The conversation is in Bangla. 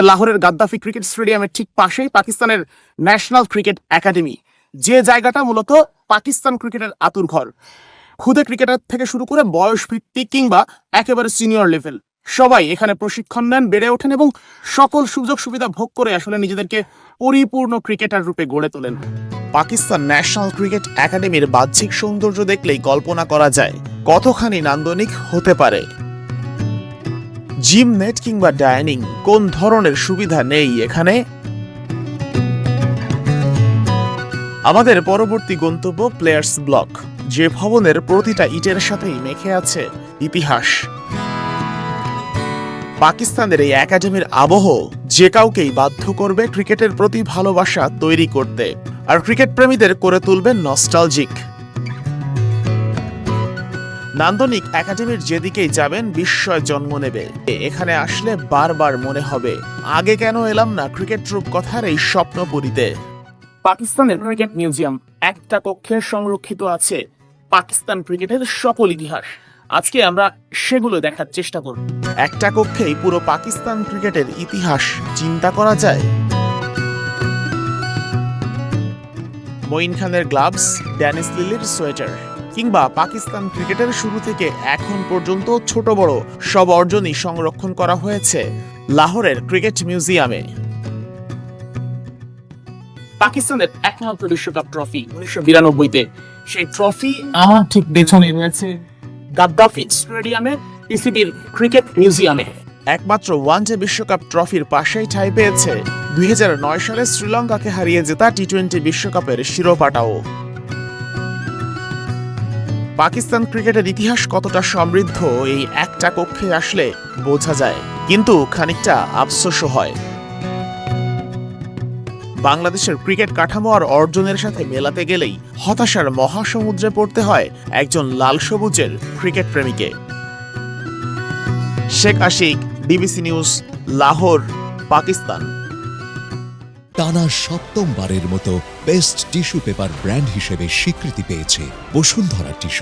লাহোরের গাদ্দাফি ক্রিকেট স্টেডিয়ামের ঠিক পাশেই পাকিস্তানের ন্যাশনাল ক্রিকেট একাডেমি। যে জায়গাটা মূলত পাকিস্তান ক্রিকেটের আতুর ঘর। খুদে ক্রিকেটার থেকে শুরু করে বয়স ভিত্তিক কিংবা একেবারে সিনিয়র লেভেল। সবাই এখানে প্রশিক্ষণ নেন, বেড়ে ওঠেন এবং সকল সুযোগ সুবিধা ভোগ করে আসলে নিজেদেরকে পরিপূর্ণ ক্রিকেটার রূপে গড়ে তোলেন। পাকিস্তান ন্যাশনাল ক্রিকেট একাডেমির বাহ্যিক সৌন্দর্য দেখলেই কল্পনা করা যায় কতখানি নান্দনিক হতে পারে। জিম নেট কিংবা ডাইনিং, কোন ধরনের সুবিধা নেই এখানে? আমাদের পরবর্তী গন্তব্য প্লেয়ার্স ব্লক যে ভবনের প্রতিটা ইটের সাথেই মেখে আছে ইতিহাস। পাকিস্তানের এই একাডেমির আবহ, যে কাউকেই বাধ্য করবে ক্রিকেটের প্রতি ভালোবাসা তৈরি করতে, আর ক্রিকেট প্রেমীদের করে তুলবে নস্টালজিক নান্দনিক একাডেমির যেদিকেই যাবেন বিস্ময় জন্ম নেবে। এখানে আসলে বারবার মনে হবে আগে কেন এলাম না ক্রিকেট রূপকথার এই স্বপ্নপুরীতে পাকিস্তানের ক্রিকেট মিউজিয়াম একটা কক্ষে সংরক্ষিত আছে। পাকিস্তান ক্রিকেটের সকল ইতিহাস। আজকে আমরা সেগুলো দেখার চেষ্টা করব। একটা কক্ষেই পুরো পাকিস্তান ক্রিকেটের ইতিহাস চিন্তা করা যায়। মঈন খানের গ্লাভস ড্যানিস লিলির সোয়েটার। কিংবা পাকিস্তান ক্রিকেটের শুরু থেকে এখন পর্যন্ত ছোট বড় সব অর্জনই সংরক্ষণ করা হয়েছে লাহোরের ক্রিকেট মিউজিয়ামে। পাকিস্তানের একমাত্র বিশ্বকাপ ট্রফি উনিশশো বিরানব্বইতে। সেই ট্রফি আমার ঠিক পেছনে রয়েছে গাদ্দাফি স্টেডিয়ামে পিসিবির ক্রিকেট মিউজিয়ামে। একমাত্র ওয়ানডে বিশ্বকাপ ট্রফির পাশেই ঠাঁই পেয়েছে দুই হাজার নয় সালে শ্রীলঙ্কাকে হারিয়ে জেতা টি টোয়েন্টি বিশ্বকাপের শিরোপাটাও। পাকিস্তান ক্রিকেটের ইতিহাস কতটা সমৃদ্ধ, এই একটা কক্ষে আসলে বোঝা যায়। কিন্তু খানিকটা আফসোসও হয়। বাংলাদেশের ক্রিকেট কাঠামো আর অর্জনের সাথে মেলাতে গেলেই হতাশার মহাসমুদ্রে পড়তে হয় একজন লাল সবুজের cricket প্রেমীকে। Sheikh Ashiq DBC news, Lahore, Pakistan. টানা সপ্তমবারের মতো বেস্ট টিস্যু পেপার ব্র্যান্ড হিসেবে স্বীকৃতি পেয়েছে বসুন্ধরা টিস্যু।